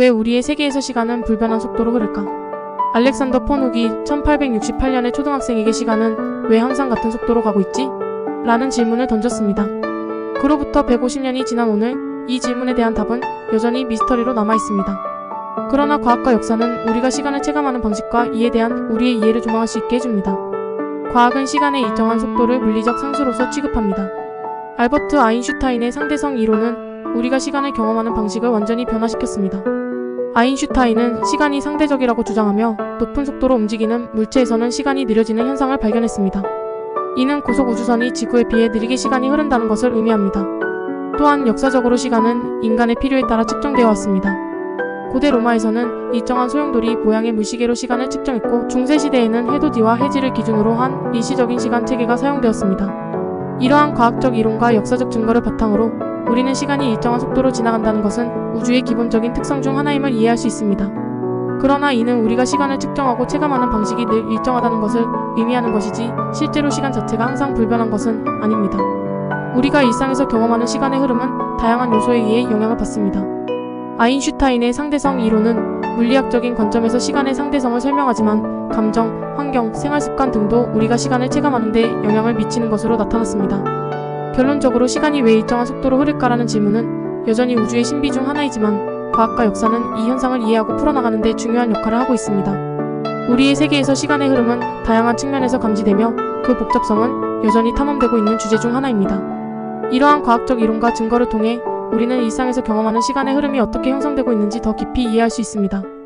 왜 우리의 세계에서 시간은 불변한 속도로 흐를까? 알렉산더 폰욱이 1868년에 초등학생에게 시간은 왜 항상 같은 속도로 가고 있지? 라는 질문을 던졌습니다. 그로부터 150년이 지난 오늘 이 질문에 대한 답은 여전히 미스터리로 남아 있습니다. 그러나 과학과 역사는 우리가 시간을 체감하는 방식과 이에 대한 우리의 이해를 조망할 수 있게 해줍니다. 과학은 시간의 일정한 속도를 물리적 상수로서 취급합니다. 알버트 아인슈타인의 상대성 이론은 우리가 시간을 경험하는 방식을 완전히 변화시켰습니다. 아인슈타인은 시간이 상대적이라고 주장하며 높은 속도로 움직이는 물체에서는 시간이 느려지는 현상을 발견했습니다. 이는 고속 우주선이 지구에 비해 느리게 시간이 흐른다는 것을 의미합니다. 또한 역사적으로 시간은 인간의 필요에 따라 측정되어 왔습니다. 고대 로마에서는 일정한 소용돌이 모양의 물시계로 시간을 측정했고 중세시대에는 해돋이와 해지를 기준으로 한 일시적인 시간 체계가 사용되었습니다. 이러한 과학적 이론과 역사적 증거를 바탕으로 우리는 시간이 일정한 속도로 지나간다는 것은 우주의 기본적인 특성 중 하나임을 이해할 수 있습니다. 그러나 이는 우리가 시간을 측정하고 체감하는 방식이 늘 일정하다는 것을 의미하는 것이지 실제로 시간 자체가 항상 불변한 것은 아닙니다. 우리가 일상에서 경험하는 시간의 흐름은 다양한 요소에 의해 영향을 받습니다. 아인슈타인의 상대성 이론은 물리학적인 관점에서 시간의 상대성을 설명하지만 감정, 환경, 생활 습관 등도 우리가 시간을 체감하는 데 영향을 미치는 것으로 나타났습니다. 결론적으로 시간이 왜 일정한 속도로 흐를까라는 질문은 여전히 우주의 신비 중 하나이지만 과학과 역사는 이 현상을 이해하고 풀어나가는 데 중요한 역할을 하고 있습니다. 우리의 세계에서 시간의 흐름은 다양한 측면에서 감지되며 그 복잡성은 여전히 탐험되고 있는 주제 중 하나입니다. 이러한 과학적 이론과 증거를 통해 우리는 일상에서 경험하는 시간의 흐름이 어떻게 형성되고 있는지 더 깊이 이해할 수 있습니다.